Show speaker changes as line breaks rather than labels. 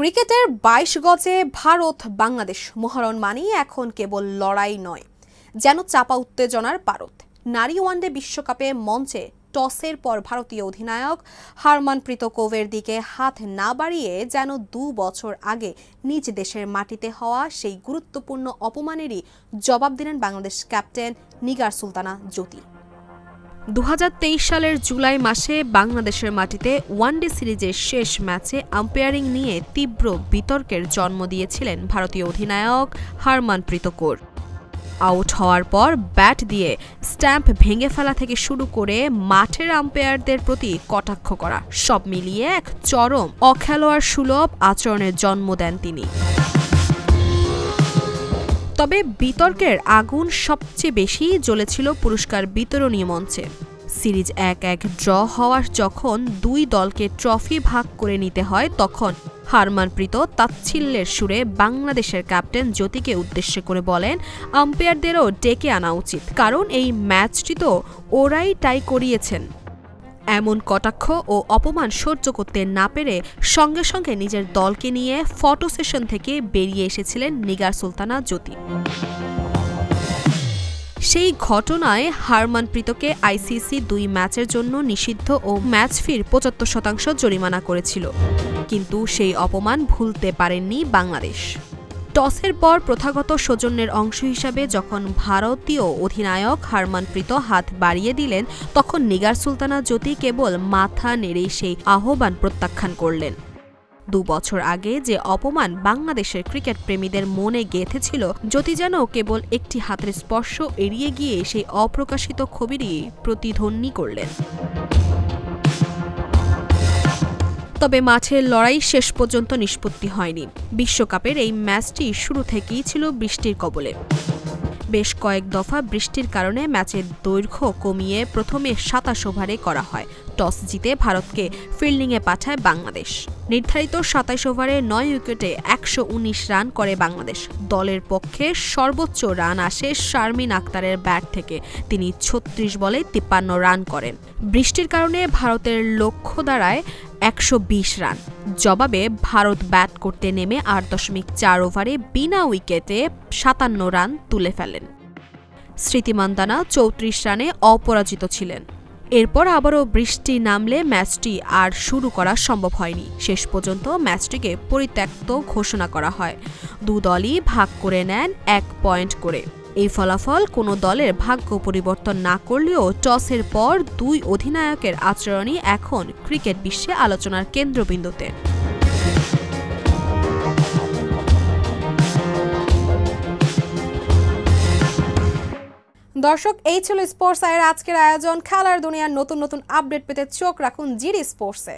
ক্রিকেটের বাইশ গজে ভারত বাংলাদেশ মহারণ মানেই এখন কেবল লড়াই নয়, যেন চাপা উত্তেজনার পারত নারী ওয়ানডে বিশ্বকাপে মঞ্চে টসের পর ভারতীয় অধিনায়ক হারমানপ্রীত কোভের দিকে হাত না বাড়িয়ে যেন দু বছর আগে নিজ দেশের মাটিতে হওয়া সেই গুরুত্বপূর্ণ অপমানেরই জবাব দিলেন বাংলাদেশ ক্যাপ্টেন নিগার সুলতানা জ্যোতি। দু হাজার তেইশ সালের জুলাই মাসে বাংলাদেশের মাটিতে ওয়ানডে সিরিজের শেষ ম্যাচে আম্পায়ারিং নিয়ে তীব্র বিতর্কের জন্ম দিয়েছিলেন ভারতীয় অধিনায়ক হারমানপ্রীত কৌর আউট হওয়ার পর ব্যাট দিয়ে স্ট্যাম্প ভেঙে ফেলা থেকে শুরু করে মাঠের আম্পায়ারদের প্রতি কটাক্ষ করা, সব মিলিয়ে এক চরম অখেলোয়াড় সুলভ আচরণের জন্ম দেন তিনি। তবে বিতর্কের আগুন সবচেয়ে বেশি জ্বলেছিল পুরস্কার বিতরণী মঞ্চে। সিরিজ এক এক ড্র হওয়ার যখন দুই দলকে ট্রফি ভাগ করে নিতে হয়, তখন হারমানপ্রীত তাচ্ছিল্যের সুরে বাংলাদেশের ক্যাপ্টেন জ্যোতিকে উদ্দেশ্য করে বলেন, আম্পায়ারদেরও ডেকে আনা উচিত। কারণ এই ম্যাচটি তো ওরাই টাই করিয়েছেন। এমন কটাক্ষ ও অপমান সহ্য করতে না পেরে সঙ্গে সঙ্গে নিজের দলকে নিয়ে ফটো সেশন থেকে বেরিয়ে এসেছিলেন নিগার সুলতানা জ্যোতি। সেই ঘটনায় হারমানপ্রীতকে আইসিসি দুই ম্যাচের জন্য নিষিদ্ধ ও ম্যাচ ফির পঁচাত্তর শতাংশ জরিমানা করেছিল। কিন্তু সেই অপমান ভুলতে পারেননি বাংলাদেশ। টসের পর প্রথাগত সৌজন্যের অংশ হিসাবে যখন ভারতীয় অধিনায়ক হারমানপ্রীত হাত বাড়িয়ে দিলেন, তখন নিগার সুলতানা জ্যোতি কেবল মাথা নেড়েই সেই আহ্বান প্রত্যাখ্যান করলেন। দু বছর আগে যে অপমান বাংলাদেশের ক্রিকেট প্রেমীদের মনে গেঁথেছিল, জ্যোতি যেন কেবল একটি হাতের স্পর্শ এড়িয়ে গিয়ে সেই অপ্রকাশিত ছবিরই প্রতিধ্বনি করলেন। তবে মাঠের লড়াই শেষ পর্যন্ত নিষ্পত্তি হয়নি। বিশ্বকাপের এই ম্যাচটি শুরু থেকেই ছিল বৃষ্টির কবলে। বেশ কয়েক দফা বৃষ্টির কারণে ম্যাচের দৈর্ঘ্য কমিয়ে প্রথমে সাতাশ ওভারে করা হয়। টস জিতে ভারতকে ফিল্ডিংয়ে পাঠায় বাংলাদেশ। নির্ধারিত সাতাশ ওভারে নয় উইকেটে একশো উনিশ রান করে বাংলাদেশ। দলের পক্ষে সর্বোচ্চ রান আসে শারমিন আক্তারের ব্যাট থেকে। তিনি ছত্রিশ বলে তিপ্পান্ন রান করেন। বৃষ্টির কারণে ভারতের লক্ষ্য দাঁড়ায় একশো বিশ রান। জবাবে ভারত ব্যাট করতে নেমে আট দশমিক চার ওভারে বিনা উইকেটে সাতান্ন রান তুলে ফেলেন। স্মৃতিমান্দানা চৌত্রিশ রানে অপরাজিত ছিলেন। এরপর আবারও বৃষ্টি নামলে ম্যাচটি আর শুরু করা সম্ভব হয়নি। শেষ পর্যন্ত ম্যাচটিকে পরিত্যক্ত ঘোষণা করা হয়। দু দলই ভাগ করে নেন এক পয়েন্ট করে। এই ফলাফল কোনো দলের ভাগ্য পরিবর্তন না করলেও টসের পর দুই অধিনায়কের আচরণই এখন ক্রিকেট বিশ্বে আলোচনার কেন্দ্রবিন্দুতে। দর্শক, এই ছিল স্পোর্টস আয়ের আজকের আয়োজন। খেলার দুনিয়ার নতুন নতুন আপডেট পেতে চোখ রাখুন জিডি স্পোর্টসে।